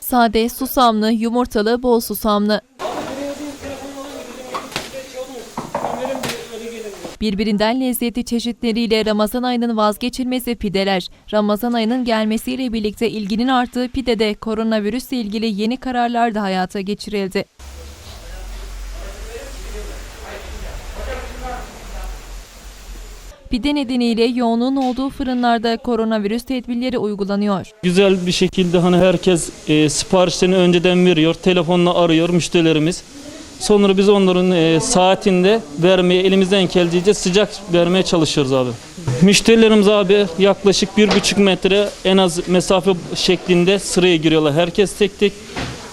Sade, susamlı, yumurtalı, bol susamlı. Birbirinden lezzetli çeşitleriyle Ramazan ayının vazgeçilmezi pideler. Ramazan ayının gelmesiyle birlikte ilginin arttığı pidede koronavirüsle ilgili yeni kararlar da hayata geçirildi. Pide nedeniyle yoğunluğun olduğu fırınlarda koronavirüs tedbirleri uygulanıyor. Güzel bir şekilde hani herkes e, siparişlerini önceden veriyor. Telefonla arıyor müşterilerimiz. Sonra biz onların e, saatinde vermeye elimizden geldiğince sıcak vermeye çalışıyoruz abi. Müşterilerimiz abi yaklaşık bir buçuk metre en az mesafe şeklinde sıraya giriyorlar. Herkes tek tek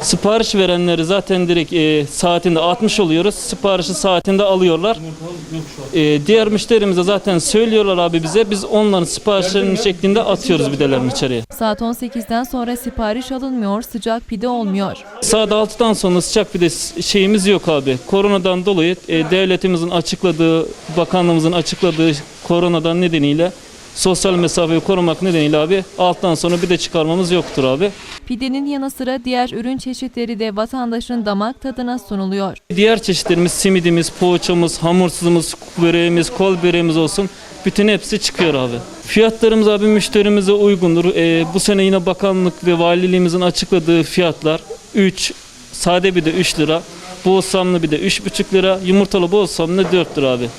sipariş verenleri zaten direkt e, saatinde 60 oluyoruz. Siparişi saatinde alıyorlar. E, diğer müşterimize zaten söylüyorlar abi bize. Biz onların siparişlerinin şeklinde atıyoruz bidelerini içeriye. Saat 18'den sonra sipariş alınmıyor, sıcak pide olmuyor. Saat 6'dan sonra sıcak bir de şeyimiz yok abi. Koronadan dolayı e, devletimizin açıkladığı, bakanlığımızın açıkladığı koronadan nedeniyle sosyal mesafeyi korumak nedeniyle abi alttan sonra bir de çıkarmamız yoktur abi. Pidenin yanı sıra diğer ürün çeşitleri de vatandaşın damak tadına sunuluyor. Diğer çeşitlerimiz simidimiz, poğaçamız, hamursuzumuz, böreğimiz, kol böreğimiz olsun. Bütün hepsi çıkıyor abi. Fiyatlarımız abi müşterimize uygundur. E, bu sene yine bakanlık ve valiliğimizin açıkladığı fiyatlar 3, sade bir de 3 lira, bol samlı bir de 3,5 lira, yumurtalı bol samlı 4 lira abi.